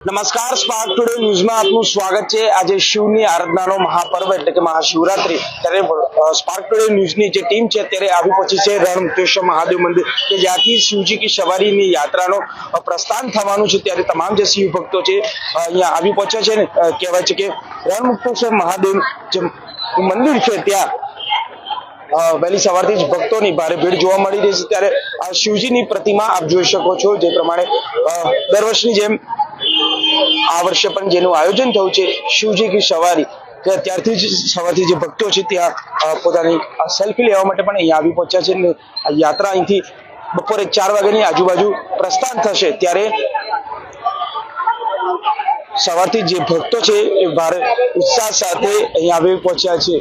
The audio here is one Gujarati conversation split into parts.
નમસ્કાર સ્પાર્ક ટુડે ન્યૂઝમાં આપનું સ્વાગત છે. આજે શિવની આરાધનાનો મહાપર્વ એટલે કે મહાશિવરાત્રી. ત્યારે સ્પાર્ક ટુડે ન્યૂઝની જે ટીમ છે ત્યારે આવી પહોંચી છે રણમુક્તેશ્વર મહાદેવ મંદિર. કે જ્યાંથી શિવજી કી સવારીની યાત્રાનો પ્રસ્થાન થવાનું છે ત્યારે તમામ જે શિવ ભક્તો છે અહીંયા આવી પહોંચ્યા છે ને કહેવાય છે કે રણમુક્તેશ્વર મહાદેવ જે મંદિર છે ત્યાં વહેલી સવારથી જ ભક્તોની ભારે ભીડ જોવા મળી રહી છે. ત્યારે શિવજીની પ્રતિમા આપ જોઈ શકો છો. જે પ્રમાણે દર વર્ષની જેમ આ વર્ષે પણ જેનું આયોજન થયું છે, શિવજી કી સવારી ત્યારથી જ સવારથી જે ભક્તો છે ત્યાં પોતાની સેલ્ફી લેવા માટે પણ અહીંયા આવી પહોંચ્યા છે. અને યાત્રા અહીંથી બપોરે ચાર વાગ્યાની આજુબાજુ પ્રસ્થાન થશે. ત્યારે સવારથી જે ભક્તો છે એ ભારે ઉત્સાહ સાથે અહીંયા આવી પહોંચ્યા છે.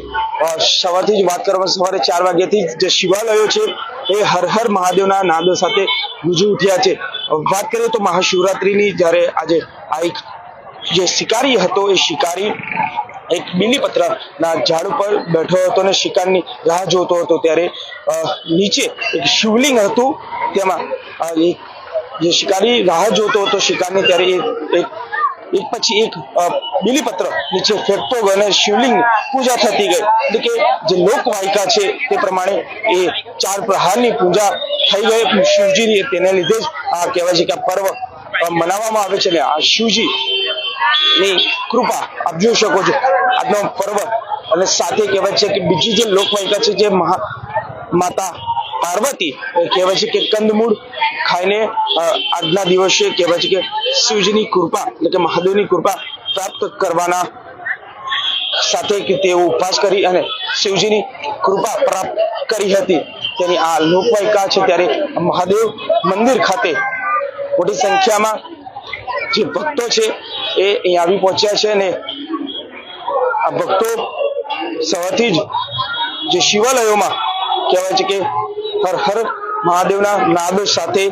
સવારથી જ વાત કરવામાં સવારે ચાર વાગ્યાથી જે શિવાલયો છે, એ હર હર મહાદેવના નાદો સાથે ગુજી ઉઠ્યા છે. વાત કરીએ તો મહાશિવરાત્રિની, જ્યારે આજે આ એક જે શિકારી હતો, એ શિકારી એક બીલીપત્રના ઝાડ ઉપર બેઠો હતો અને શિકારની રાહ જોતો હતો ત્યારે નીચે એક શિવલિંગ હતું. તેમાં એક જે શિકારી રાહ જોતો હતો શિકારની, ત્યારે એક એક પછી એક બિલીપત્ર નીચે ફેંકતો ગયો અને શિવલિંગ પૂજા થતી ગઈ. એટલે કે જે લોકવાયકા છે તે પ્રમાણે એ ચાર પ્રહારની પૂજા થઈ ગઈ શિવજીની તેને લીધે જ આ કહેવાય છે કે આ પર્વ મનાવવામાં આવે છે. ને આ શિવજી ની કૃપા આપ જોઈ શકો છો. આજનો પર્વ અને સાથે કહેવાય છે કે બીજી જે લોકવાયકા છે જે મહા, માતા પાર્વતી કહેવાય છે કે કંદમૂળ ખાઈને આજના દિવસે કહેવાય છે કે શિવજીની કૃપા, એટલે કે મહાદેવની કૃપા પ્રાપ્ત કરવાના સાથે કે તેઓ ઉપવાસ કરી અને શિવજીની કૃપા પ્રાપ્ત કરી હતી. તેની આ લોકવાયકા છે ત્યારે મહાદેવ મંદિર ખાતે મોટી સંખ્યામાં જે ભક્તો છે એ અહીંયા આવી પહોંચ્યા છે અને આ ભક્તો સવારથી જ જે શિવાલયોમાં કહેવાય છે કે હર હર મહાદેવના નાદ સાથે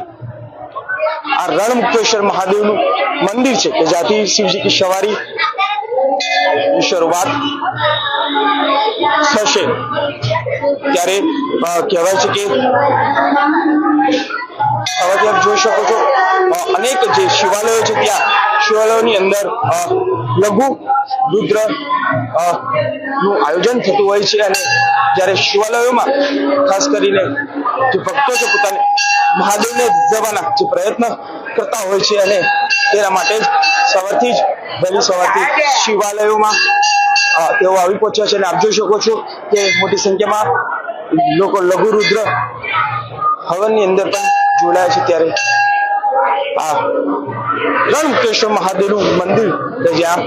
આ રણમુક્તેશ્વર મહાદેવનું મંદિર છે કે જ્યાંથી શિવજી કી સવારી શરૂઆત થશે. ત્યારે કહેવાય છે કે જોઈ શકો છો અનેક જે શિવાલયો છે ત્યાં શિવાલયોની અંદર લઘુ રુદ્રનું આયોજન થતું હોય છે અને જ્યારે શિવાલયોમાં, ખાસ કરીને જે ભક્તો છે પોતાને મહાદેવને જવાના જે પ્રયત્ન કરતા હોય છે અને તેના માટે જ સવારથી જ, વહેલી સવારથી શિવાલયોમાં તેઓ આવી પહોંચ્યા છે અને આપ જોઈ શકો છો કે મોટી સંખ્યામાં લોકો લઘુ રુદ્ર હવનની અંદર પણ જોડાયા છે ત્યારે આ રણમુક્તેશ્વર મહાદેવનું મંદિર. કે જ્યાં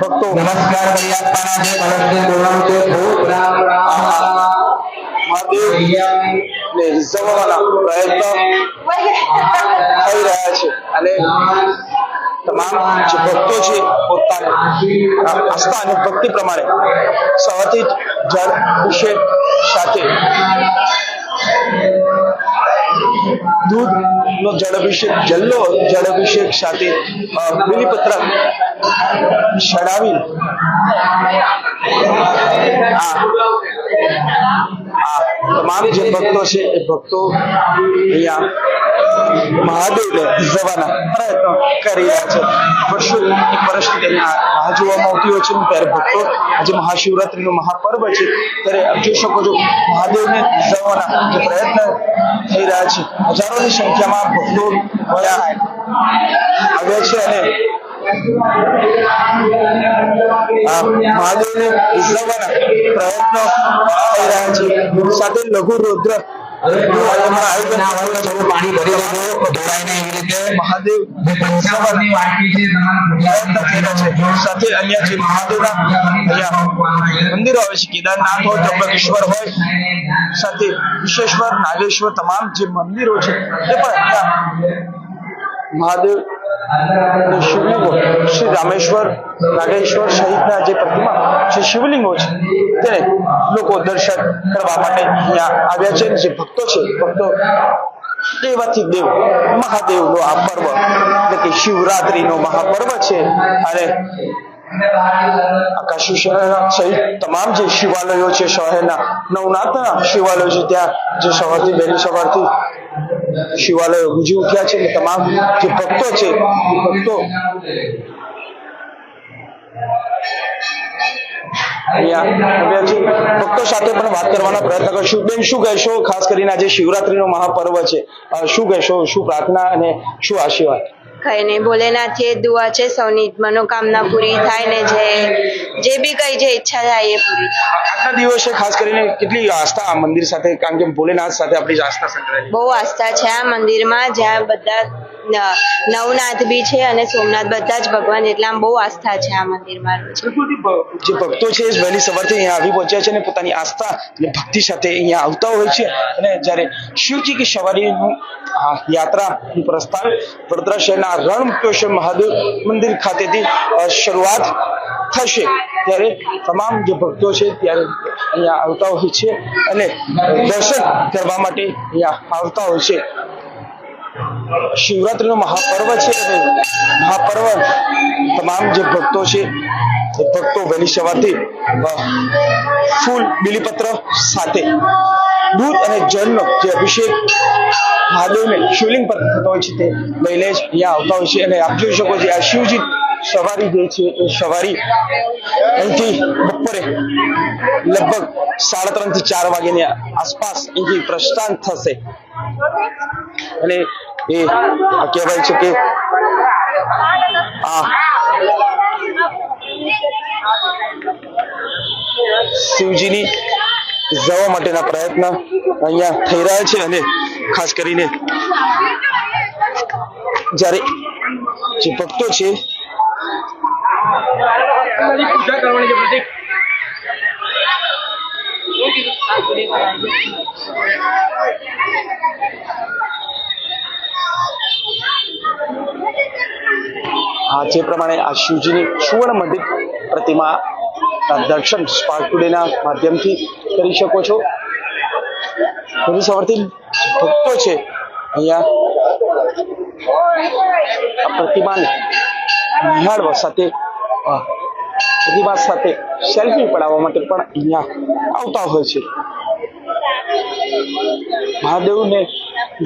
ભક્તો નમસ્કાર ભૈયા જે કલશથી બોલાવું છે. ખૂબ રામ રામ. મહાદેવ ને રીઝવવાના પ્રયત્ન થઈ રહ્યા છે. અને તમામ જે ભક્તો છે પોતાની આસ્થા અને ભક્તિ પ્રમાણે સવારથી જળ અભિષેક સાથે દૂધ નો જળ અભિષેક જલ્લો જળ અભિષેક સાથે અ, બીલીપત્ર ચડાવી આ તમામ જે ભક્તો છે, એ ભક્તો અહીંયા મહાદેવને જવાના પ્રયત્નો કરી રહ્યા છે. વર્ષો એક રાહ જોવામાં આવતી હોય છે ત્યારે ભક્તો આજે મહાશિવરાત્રિનું મહાપર્વ છે. ત્યારે આપ જોઈ શકો છો મહાદેવને જવાના જે પ્રયત્ન થઈ રહ્યા છે. હજારોની સંખ્યામાં ભક્તો આવ્યા છે અને મહાદેવને સાથે અહીંયા જે મહાદેવના મંદિરો આવે છે, કેદારનાથ હોય ત્રંબકેશ્વર હોય, સાથે વિશ્વેશ્વર નાગેશ્વર, તમામ જે મંદિરો છે તે પણ મહાદેવ શિવલિંગો શ્રી રામેશ્વર નાગેશ્વર સહિતના જે પ્રતિમા જે શિવલિંગો છે, તેને લોકો દર્શન કરવા માટે અહીંયા આવ્યા છે. જે ભક્તો છે, ભક્તો દેવાથી દેવ, મહાદેવનો આ પર્વ, એટલે કે શિવરાત્રીનો મહાપર્વ છે. અને આકાશી શહેર સહિત તમામ જે શિવાલયો છે, શહેરના નવનાથના શિવાલયો છે, ત્યાં જે સવારથી વહેલી સવારથી શિવાલયો ગુંજી ઉઠ્યા છે તમામ જે ભક્તો છે ભક્તો ભક્તો સાથે પણ વાત કરવાના પ્રયત્ન કરશું. બેન, શું કહેશો? ખાસ કરીને આજે શિવરાત્રીનો મહાપર્વ છે. શું કહેશો? શું પ્રાર્થના અને શું આશીર્વાદ? કઈ નહીં ભોલેનાથ જે દુઆ છે સૌની મનોકામના પૂરી થાય ને જે જે બી કઈ જે ઈચ્છા થાય એ પૂરી. આજના દિવસે ખાસ કરીને કેટલી આસ્થા આ મંદિર સાથે કારણ કે ભોલેનાથ સાથે આપણી આસ્થા સંકળાયેલી બહુ આસ્થા છે આ મંદિરમાં જ્યાં બધા નવનાથ બી છે અને સોમનાથ બધા જ ભગવાન એટલે આમ બહુ આસ્થા છે આ મંદિરમાં જે ભક્તો છે એ વહેલી સવારથી અહીંયા આવી પહોંચ્યા છે અને પોતાની આસ્થા અને ભક્તિ સાથે અહીંયા આવતા હોય છે. અને જ્યારે શિવજી કે સવારીનું યાત્રાનું પ્રસ્થાન વડોદરા શહેરના રણમુક્તેશ્વર મહાદેવ મંદિર ખાતેથી શરૂઆત થશે ત્યારે તમામ જે ભક્તો છે ત્યારે અહીંયા આવતા હોય છે અને દર્શન કરવા માટે અહીંયા આવતા હોય છે. શિવરાત્રીનો મહાપર્વ છે મહાપર્વ તમામ જે ભક્તો છે ભક્તો વહેલી સવારથી ફૂલ બિલીપત્ર સાથે દૂધ અને જળનો જે અભિષેક મહાદેવને શિવલિંગ પર થતો હોય છે તે લઈને જ અહીંયા આવતા હોય છે. અને આપ જોઈ શકો છો, આ શિવજી સવારી જે છે, એ સવારી અહીંથી બપોરે લગભગ સાડા ત્રણથી ચાર વાગ્યાની આસપાસ અહીંથી પ્રસ્થાન થશે. અને એ કહેવાય છે કે આ શિવજીની જવા માટેના પ્રયત્ન અહીંયા થઈ રહ્યા છે અને ખાસ કરીને જ્યારે જે ભક્તો છે આ જે પ્રમાણે આ શિવજીની સુવર્ણ મંડિત પ્રતિમા દર્શન સ્પાર્ક ટુડેના માધ્યમથી કરી શકો છો. વહેલી સવારથી ભક્તો છે અહીંયા. પ્રતિમાને નિહાળવા સાથે પ્રતિમા સાથે સેલ્ફી પડાવવા માટે પણ અહીંયા આવતા હોય છે. મહાદેવને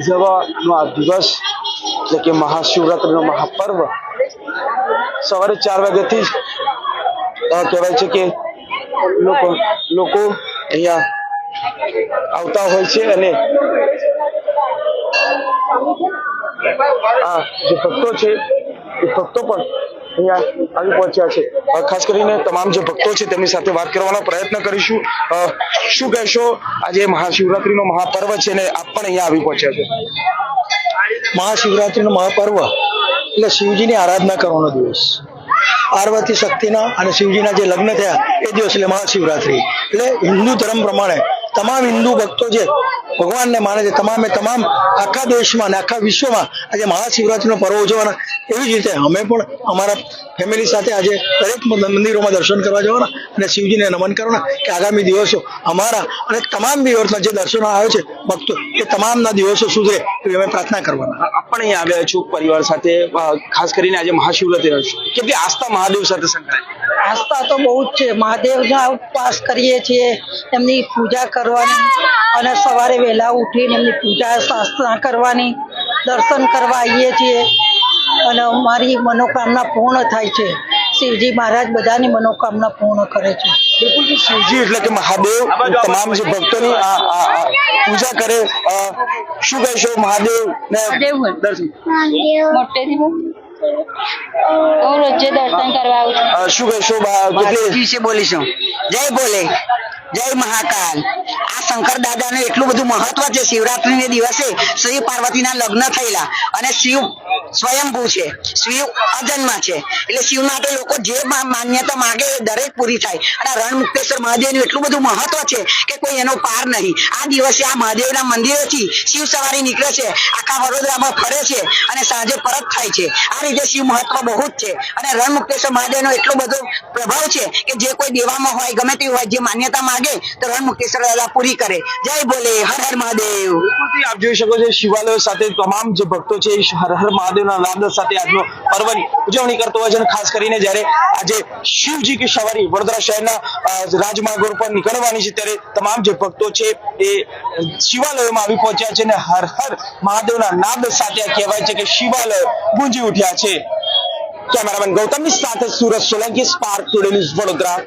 જવાનો આ દિવસ એટલે કે મહાશિવરાત્રિનો મહાપર્વ સવારે ચાર વાગ્યાથી જ કહેવાય છે કે લોકો લોકો અહીંયા આવતા હોય છે અને આ જે ભક્તો છે, એ ભક્તો પણ અહીંયા આવી પહોંચ્યા છે. ખાસ કરીને તમામ જે ભક્તો છે તેમની સાથે વાત કરવાનો પ્રયત્ન કરીશું. શું કહેશો? આજે મહાશિવરાત્રીનો મહાપર્વ છે ને આપ પણ અહીંયા આવી પહોંચ્યા છો. મહાશિવરાત્રીનો મહાપર્વ. એટલે શિવજીની આરાધના કરવાનો દિવસ. પાર્વતી શક્તિના અને શિવજીના જે લગ્ન થયા, એ દિવસ એટલે મહાશિવરાત્રી. એટલે હિન્દુ ધર્મ પ્રમાણે તમામ હિન્દુ ભક્તો છે ભગવાનને માને છે. તમામે તમામ આખા દેશમાં અને આખા વિશ્વમાં આજે મહાશિવરાત્રિનો પર્વ ઉજવવાના. એવી જ રીતે અમે પણ અમારા ફેમિલી સાથે આજે દરેક મંદિરોમાં દર્શન કરવા જવાના અને શિવજીને નમન કરવાના કે આગામી દિવસો અમારા અને તમામ દિવસના જે દર્શનો આવે છે ભક્તો એ તમામના દિવસો સુધરે એવી અમે પ્રાર્થના કરવાના. આપ પણ અહીંયા આવ્યા છું પરિવાર સાથે ખાસ કરીને આજે મહાશિવરાત્રી છે. કેટલી આસ્થા મહાદેવ સાથે સંકળાય. આસ્થા તો બહુ જ છે. મહાદેવના ઉપવાસ કરીએ છીએ એમની પૂજા કરવાની. અને સવારે વહેલા ઉઠીને એમની પૂજા સાસના કરવાની દર્શન કરવા આવીએ છીએ. અને મારી મનોકામના પૂર્ણ થાય છે. શિવજી મહારાજ બધાની મનોકામના પૂર્ણ કરે છે. બિલકુલ શિવજી એટલે કે મહાદેવ તમામ જે ભક્તોની આ આ- આ પૂજા કરે શું કહેશો મહાદેવ ને દર્શન? મોટેથી હું? રોજે દર્શન કરવા આવું છું. શું કહેશો કેટલી બોલીશું. જય ભોલે. જય મહાકાલ. આ શંકર દાદાનું એટલું બધું મહત્વ છે, શિવરાત્રીને દિવસે શિવ પાર્વતીના લગ્ન થયેલા અને શિવ સ્વયંભૂ છે, શિવ અજન્મ છે. એટલે શિવ માટે લોકો જે માન્યતા માંગે એ દરેક પૂરી થાય. અને આ રણમુક્તેશ્વર મહાદેવનું એટલું બધું મહત્વ છે કે કોઈ એનો પાર નહીં. આ દિવસે આ મહાદેવના મંદિરેથી શિવ સવારી નીકળે છે, આખા વડોદરામાં ફરે છે અને સાંજે પરત થાય છે. આ રીતે શિવ મહત્વ બહુ જ છે. અને રણ મુક્તેશ્વર મહાદેવનો એટલો બધો પ્રભાવ છે કે જે કોઈ દેવામાં હોય, ગમે તે હોય, જે માન્યતા માંગે તો રણમુક્તેશ્વર દાદા પૂરી કરે. જય બોલે, હર હર મહાદેવ. આપ જોઈ શકો છો, શિવાલયો સાથે તમામ જે ભક્તો છે હર હર મહાદેવના નાદ સાથે આજનો પર્વની ઉજવણી કરતો હોય છે. ખાસ કરીને જ્યારે આજે શિવજી કી સવારી વડોદરા શહેરના રાજમાર્ગ ઉપર નીકળવાની છે, ત્યારે તમામ જે ભક્તો છે, એ શિવાલયોમાં આવી પહોંચ્યા છે અને હર હર મહાદેવના નાદ સાથે કહેવાય છે કે શિવાલયો ગુંજી ઉઠ્યા છે. કેમેરામેન ગૌતમની સાથે Surat Solanki, spark today news Vadodara.